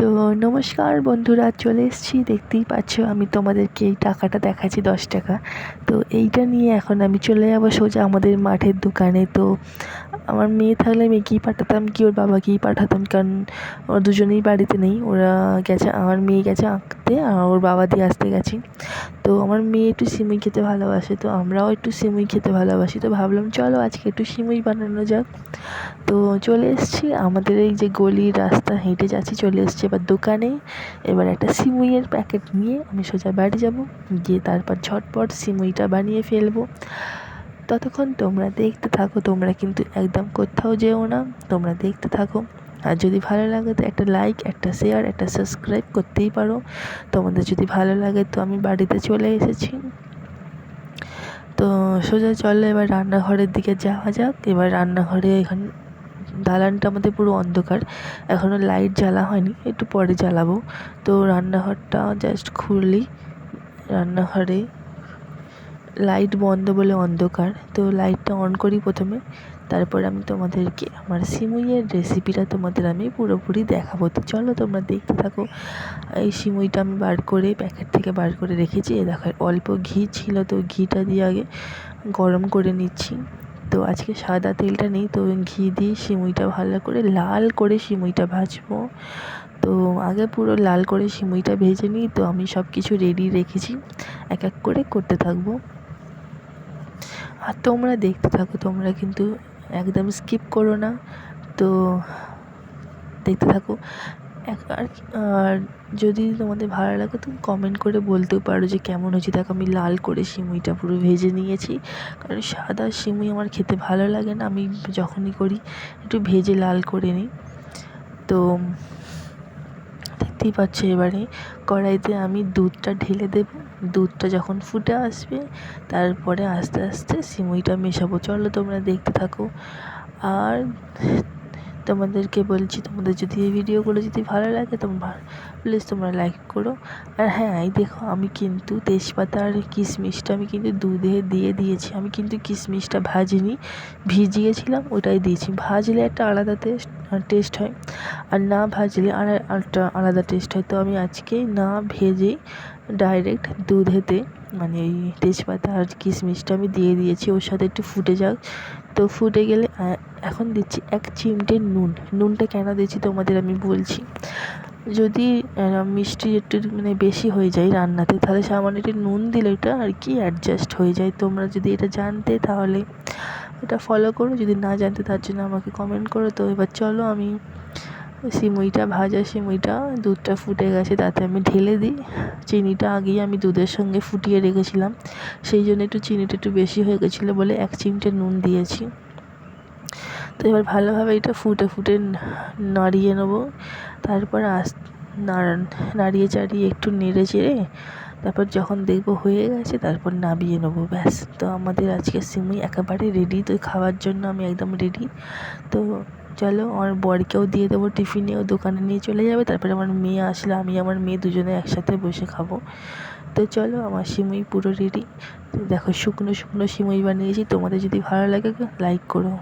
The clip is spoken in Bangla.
তো নমস্কার বন্ধুরা, চলে এসেছি। দেখতেই পাচ্ছ আমি তোমাদেরকে এই টাকাটা দেখাচ্ছি, দশ টাকা। তো এইটা নিয়ে এখন আমি চলে যাব সোজা আমাদের মাঠের দোকানে। তো আমার মেয়ে থাকলে মেয়েকেই পাঠাতাম, কি ওর বাবাকেই পাঠাতাম? কারণ ওরা দুজনেই বাড়িতে নেই। ওরা গেছে, আমার মেয়ে গেছে আঁকতে, আর ওর বাবা দিয়ে আসতে গেছে। তো আমার মেয়ে একটু সিমুই খেতে ভালোবাসে, তো আমরাও একটু সিমুই খেতে ভালোবাসি। তো ভাবলাম, চলো আজকে একটু সিমুই বানানো যাক। তো চলে এসেছি, আমাদের এই যে গলির রাস্তা, হেঁটে যাচ্ছি, চলে এসেছি এবার দোকানে, এবার একটা সিমুইয়ের প্যাকেট নিয়ে আমি সোজা বাড়ি যাব। গিয়ে তারপর ঝটপট সিমুইটা বানিয়ে ফেলব। ততক্ষণ তোমরা দেখতে থাকো, তোমরা কিন্তু একদম কোথাও যেও না। তোমরা দেখতে থাকো। আর যদি ভালো লাগে তো একটা লাইক একটা শেয়ার একটা সাবস্ক্রাইব করতেই পারো। তোমাদের যদি ভালো লাগে তো আমি বাড়িতে চলে এসেছি। তো সোজা চলো, এবার রান্নাঘরের দিকে যাওয়া যাক। এবার রান্নাঘরে এখানে দালানটা আমাদের পুরো অন্ধকার। এখনও লাইট জ্বালা হয়নি, একটু পরে জ্বালাবো। তো রান্নাঘরটা জাস্ট খুললি রান্নাঘরে লাইট বন্ধ বলে অন্ধকার, তো লাইটটা অন করি প্রথমে। তারপর আমি তোমাদেরকে আমার সিমুইয়ের রেসিপিটা তোমাদের আমি পুরোপুরি দেখাবো। তো চলো তোমরা দেখতে থাকো। এই সিমুইটা আমি বার করে প্যাকেট থেকে বার করে রেখেছি। এ দেখো, অল্প ঘি ছিল, তো ঘিটা দিয়ে আগে গরম করে নিচ্ছি। তো আজকে সাদা তেলটা নেই, তো ঘি দিয়ে সিমুইটা ভালো করে, লাল করে সিমুইটা ভাজবো। তো আগে পুরো লাল করে সিমুইটা ভেজে নিই, তো আমি সব কিছু রেডি রেখেছি, এক এক করে করতে থাকব। আর তোমরা দেখতে থাকো, তোমরা কিন্তু একদম স্কিপ করো না। তো দেখতে থাকো আর আর যদি তোমাদের ভালো লাগে তুমি কমেন্ট করে বলতেও পারো যে কেমন হয়েছে। দেখো আমি লাল করে সিমুইটা পুরো ভেজে নিয়েছি, কারণ সাদা সিমুই আমার খেতে ভালো লাগে না, আমি যখনই করি একটু ভেজে লাল করে নিই। তো দেখতেই পাচ্ছ এবারে কড়াইতে আমি দুধটা ঢেলে দেবো। দুধটা যখন ফুটে আসবে, তারপরে আস্তে আস্তে সিমুইটা মেশাবো। চলো তোমরা দেখতে থাকো। আর তোমাদেরকে বলছি, তোমাদের যদি এই ভিডিওগুলো যদি ভালো লাগে তোমরা প্লিজ তোমরা লাইক করো। আর হ্যাঁ এই দেখো, আমি কিন্তু তেজপাতা আর কিশমিশটা আমি কিন্তু দুধে দিয়ে দিয়েছি। আমি কিন্তু কিশমিশটা ভাজিনি, ভিজিয়েছিলাম, ওটাই দিয়েছি। ভাজলে একটা আলাদা টেস্ট টেস্ট হয়, আর না ভাজলে আর একটা আলাদা টেস্ট হয়। তো আমি আজকে না ভেজেই ডাইরেক্ট দুধেতে মানে এই তেজপাতা আর কিশমিশটা আমি দিয়ে দিয়েছি। ওর সাথে একটু ফুটে যাক তো ফুটে গেলে এখন দিচ্ছি এক চিমটে নুন। নুনটা কেন দিচ্ছি তোমাদের আমি বলছি। যদি মিষ্টি একটু মানে বেশি হয়ে যায় রান্নাতে, তাহলে সামান্য একটু নুন দিলে ওটা আর কি অ্যাডজাস্ট হয়ে যায়। তোমরা যদি এটা জানতে তাহলে এটা ফলো করো, যদি না জানতে তার জন্য আমাকে কমেন্ট করো। তো এবার চলো আমি সিমুইটা, ভাজা সিমুইটা, দুধটা ফুটে গেছে তাতে আমি ঢেলে দিই। চিনিটা আগেই আমি দুধের সঙ্গে ফুটিয়ে রেখেছিলাম। সেই জন্য একটু চিনিটা একটু বেশি হয়ে গেছিল বলে এক চিমটে নুন দিয়েছি। তো এবার ভালোভাবে এটা ফুটে ফুটে নাড়িয়ে নেব। তারপর আস নাড়িয়ে চাড়িয়ে একটু নেড়ে চেড়ে তারপর যখন দেখব হয়ে গেছে তারপর নামিয়ে নেব, ব্যাস। তো আমাদের আজকে সিমুই একেবারে রেডি তো খাওয়ার জন্য আমি একদম রেডি তো চলো আমার বরকেও দিয়ে দেবো টিফিনে, ও দোকানে নিয়ে চলে যাবে, তারপরে আমার মেয়ে আসলে আমি আমার মেয়ে দুজনে একসাথে বসে খাব। তো চলো আমার সিমুই পুরো রেডি দেখো শুকনো শুকনো সিমুই বানিয়েছি, তোমাদের যদি ভালো লাগে, লাইক করো।